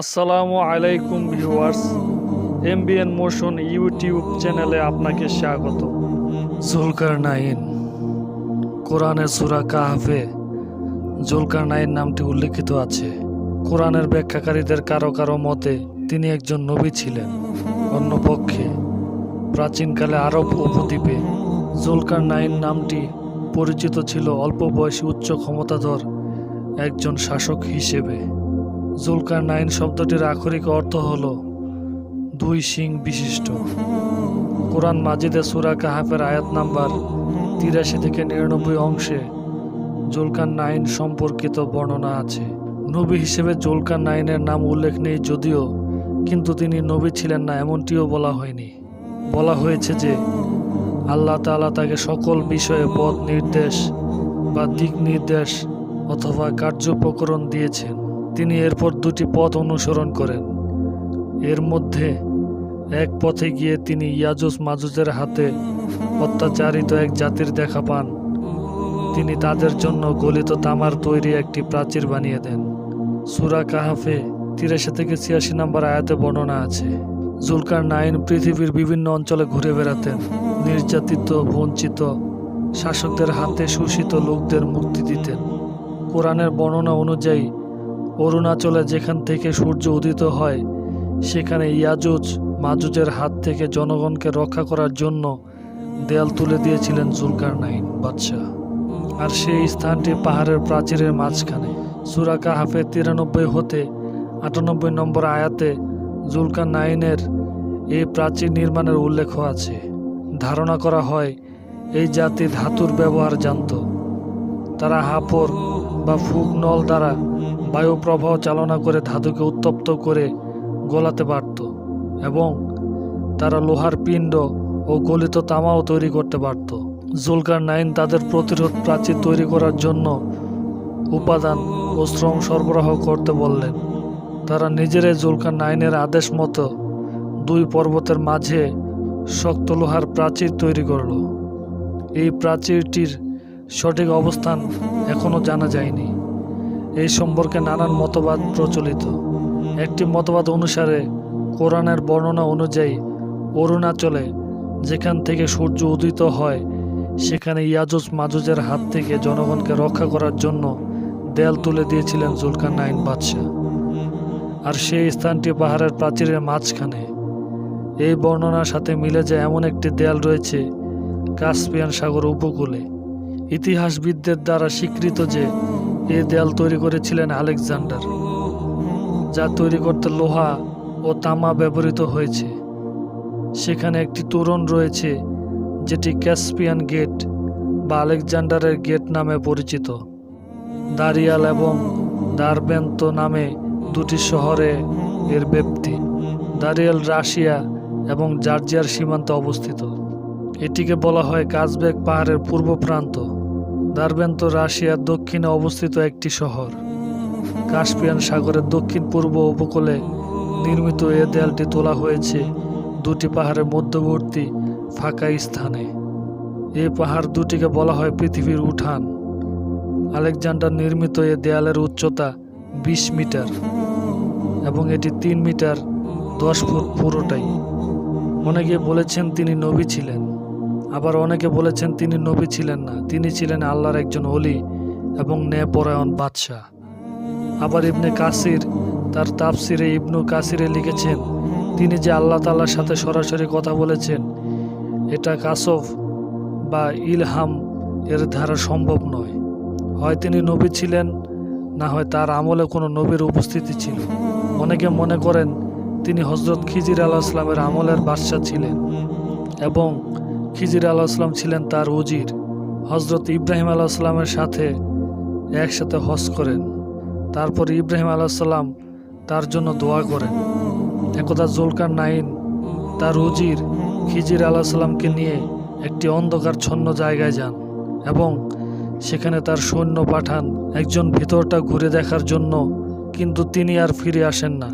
আসসালামু আলাইকুম viewers, MBN motion YouTube চ্যানেলে আপনাকে স্বাগত। জুলকার নাইন কোরআনের সুরা কাহাফে জুলকার নাইন নামটি উল্লেখিত আছে। কোরআনের ব্যাখ্যাকারীদের কারও কারও মতে, তিনি একজন নবী ছিলেন। অন্যপক্ষে প্রাচীনকালে আরব উপদ্বীপে জুলকার নাইন নামটি পরিচিত ছিল অল্প বয়সী উচ্চ ক্ষমতাধর একজন শাসক হিসেবে। জুলকার নাইন শব্দটির আক্ষরিক অর্থ হল দুই শিং বিশিষ্ট। কোরআন মাজিদে সুরা কাহাফের আয়াত নাম্বার তিরাশি থেকে নিরানব্বই অংশে জুলকার নাইন সম্পর্কিত বর্ণনা আছে। নবী হিসেবে জুলকার নাইনের নাম উল্লেখ নেই যদিও, কিন্তু তিনি নবী ছিলেন না এমনটিও বলা হয়নি। বলা হয়েছে যে আল্লাহ তাআলা তাকে সকল বিষয়ে পথ নির্দেশ বা দিক নির্দেশ অথবা কার্যপ্রকরণ দিয়েছেন। তিনি এরপর দুটি পথ অনুসরণ করেন। এর মধ্যে এক পথে গিয়ে তিনি ইয়াজুস মাজুজের হাতে অত্যাচারিত এক জাতির দেখা পান। তিনি তাদের জন্য গলিত তামার তৈরি একটি প্রাচীর বানিয়ে দেন। সুরা কাহাফে তিরাশি থেকে ছিয়াশি নম্বর আয়াতে বর্ণনা আছে, জুলকার নাইন পৃথিবীর বিভিন্ন অঞ্চলে ঘুরে বেড়াতেন। নির্যাতিত, বঞ্চিত, শাসকদের হাতে শোষিত লোকদের মুক্তি দিতেন। কোরআনের বর্ণনা অনুযায়ী অরুণাচলে যেখান থেকে সূর্য উদিত হয়, সেখানে ইয়াজুজ মাজুজের হাত থেকে জনগণকে রক্ষা করার জন্য দেয়াল তুলে দিয়েছিলেন জুলকার নাইন বাদশাহ। আর সেই স্থানটি পাহাড়ের প্রাচীরের মাঝখানে। সুরা হাফে তিরানব্বই হতে আটানব্বই নম্বর আয়াতে জুলকার নাইনের এই প্রাচীর নির্মাণের উল্লেখ আছে। ধারণা করা হয়, এই জাতি ধাতুর ব্যবহার জানত। তারা হাপড় বা ফুক নল দ্বারা বায়ু প্রবাহ চালনা করে ধাতুকে উত্তপ্ত করে গলাতে পারত এবং তারা লোহার পিণ্ড ও গলিত তামাও তৈরি করতে পারত জুলকার নাইন তাদের প্রতিরোধ প্রাচীর তৈরি করার জন্য উপাদান ও শ্রম সরবরাহ করতে বললেন। তারা নিজেরাই জুলকার নাইনের আদেশ মতো দুই পর্বতের মাঝে শক্ত লোহার প্রাচীর তৈরি করল। এই প্রাচীরটির সঠিক অবস্থান এখনও জানা যায়নি। এই সম্পর্কে নানান মতবাদ প্রচলিত। একটি মতবাদ অনুসারে কোরআনের বর্ণনা অনুযায়ী অরুণাচলে যেখান থেকে সূর্য উদিত হয়, সেখানে ইয়াজুজ মাজুজের হাত থেকে জনগণকে রক্ষা করার জন্য দেয়াল তুলে দিয়েছিলেন জুলকার নাইন বাদশাহ। আর সেই স্থানটি পাহাড়ের প্রাচীরের মাঝখানে। এই বর্ণনার সাথে মিলে যায় এমন একটি দেয়াল রয়েছে কাস্পিয়ান সাগর উপকূলে। ইতিহাসবিদদের দ্বারা স্বীকৃত যে এই দেয়াল তৈরি করেছিলেন আলেকজান্ডার, যা তৈরি করতে লোহা ও তামা ব্যবহৃত হয়েছে। সেখানে একটি তোরণ রয়েছে, যেটি ক্যাসপিয়ান গেট বা আলেকজান্ডারের গেট নামে পরিচিত। দারিয়াল এবং দারবেন্ত নামে দুটি শহরে এর ব্যাপ্তি। দারিয়াল রাশিয়া এবং জার্জিয়ার সীমান্তে অবস্থিত। এটিকে বলা হয় কাজবেগ পাহাড়ের পূর্ব প্রান্ত। দারবেন্ত রাশিয়ার দক্ষিণে অবস্থিত একটি শহর। কাস্পিয়ান সাগরের দক্ষিণ পূর্ব উপকূলে নির্মিত এ দেয়ালটি তোলা হয়েছে দুটি পাহাড়ের মধ্যবর্তী ফাঁকা স্থানে। এ পাহাড় দুটিকে বলা হয় পৃথিবীর উঠান। আলেকজান্ডার নির্মিত এ দেয়ালের উচ্চতা বিশ মিটার এবং এটি তিন মিটার দশ ফুট পুরোটাই। অনেকে বলেছেন তিনি নবী ছিলেন। আবার অনেকে বলেছেন তিনি নবী ছিলেন না। তিনি ছিলেন আল্লাহর একজন অলি এবং ন্যায়পরায়ণ বাদশাহ। আবার ইবনে কাসির তার তাফসিরে ইবনু কাসিরে লিখেছেন, তিনি যে আল্লাহ তাল্লার সাথে সরাসরি কথা বলেছেন, এটা কাসফ বা ইলহাম এর ধারা সম্ভব নয়। হয় তিনি নবী ছিলেন, না হয় তার আমলে কোনো নবীর উপস্থিতি ছিল। অনেকে মনে করেন তিনি হজরত খিজির আলাহ ইসলামের আমলের বাদশাহ ছিলেন এবং খিজির আলাহ ইসলাম ছিলেন তার উজির। হজরত ইব্রাহিম আলাহ ইসলামের সাথে একসাথে হজ করেন। তারপর ইব্রাহিম আলাহ সাল্লাম তার জন্য দোয়া করেন। একদা জুলকার নাইন তার উজির খিজির আলাহ সাল্লামকে নিয়ে একটি অন্ধকার ছন্ন জায়গায় যান এবং সেখানে তার সৈন্য পাঠান একজন ভিতরটা ঘুরে দেখার জন্য, কিন্তু তিনি আর ফিরে আসেন না।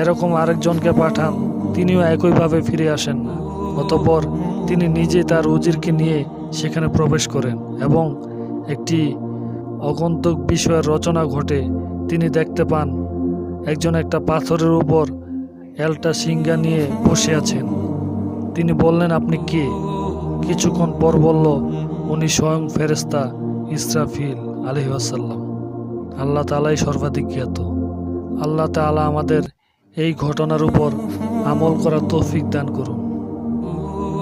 এরকম আরেকজনকে পাঠান, তিনিও একইভাবে ফিরে আসেন না। অতপর তিনি নিজে তার উজিরকে নিয়ে সেখানে প্রবেশ করেন এবং একটি অগন্তক বিষয়ের রচনা ঘটে। তিনি দেখতে পান, একজন একটা পাথরের উপর এলটা সিঙ্গা নিয়ে বসে আছেন। তিনি বললেন, আপনি কে? কিছুক্ষণ পর বলল, উনি স্বয়ং ফেরেস্তা ইসরাফিল আলহি আসাল্লাম আল্লাহ তালাই সর্বাধিক জ্ঞাত। আল্লাহ তাআলা আমাদের এই ঘটনার উপর আমল করার তৌফিক দান করুন।